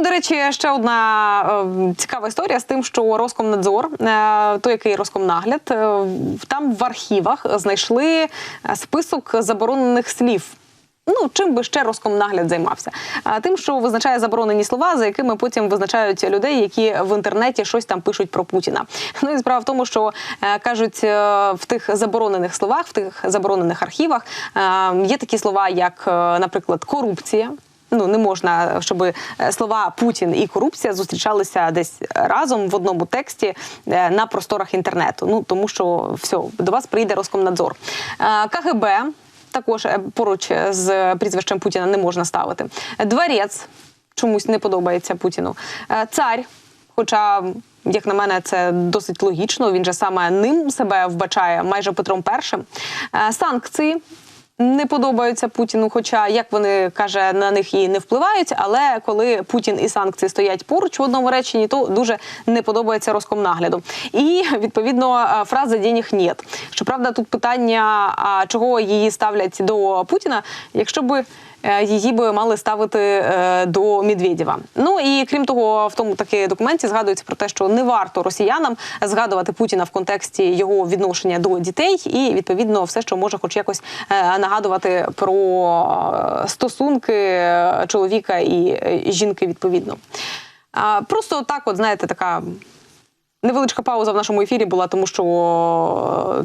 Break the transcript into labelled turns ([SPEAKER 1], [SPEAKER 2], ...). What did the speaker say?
[SPEAKER 1] і до речі, ще одна е, цікава історія з тим, що Роскомнадзор, е, той, який Роскомнагляд, е, там в архівах знайшли список заборонених слів. Ну, чим би ще Роскомнагляд займався? А, Тим, що визначає заборонені слова, за якими потім визначають людей, які в інтернеті щось там пишуть про Путіна. Ну і справа в тому, що кажуть, в тих заборонених словах, в тих заборонених архівах є такі слова, як, наприклад, корупція. Ну не можна, щоб е, слова Путін і корупція зустрічалися десь разом в одному тексті е, на просторах інтернету. Ну тому що все, до вас прийде Роскомнадзор. Е, КГБ також поруч з прізвищем Путіна не можна ставити. Дворець чомусь не подобається Путіну. Цар, хоча. Як на мене, це досить логічно. Він же саме ним себе вбачає майже Петром І. Санкції не подобаються Путіну, хоча як вони каже, на них і не впливають. Але коли Путін і санкції стоять поруч в одному реченні, то дуже не подобається Роскомнагляду. І відповідно е, фраза «денег нет». Щоправда, тут питання, чого її ставлять до Путіна, якщо би. Е, Її би мали ставити е, до Медведєва. Ну і крім того, в тому таки документі згадується про те, що не варто росіянам згадувати Путіна в контексті його відношення до дітей, і відповідно все, що може, хоч якось е, нагадувати про стосунки чоловіка і жінки, відповідно. Просто так, от знаєте, така невеличка пауза в нашому ефірі була, тому що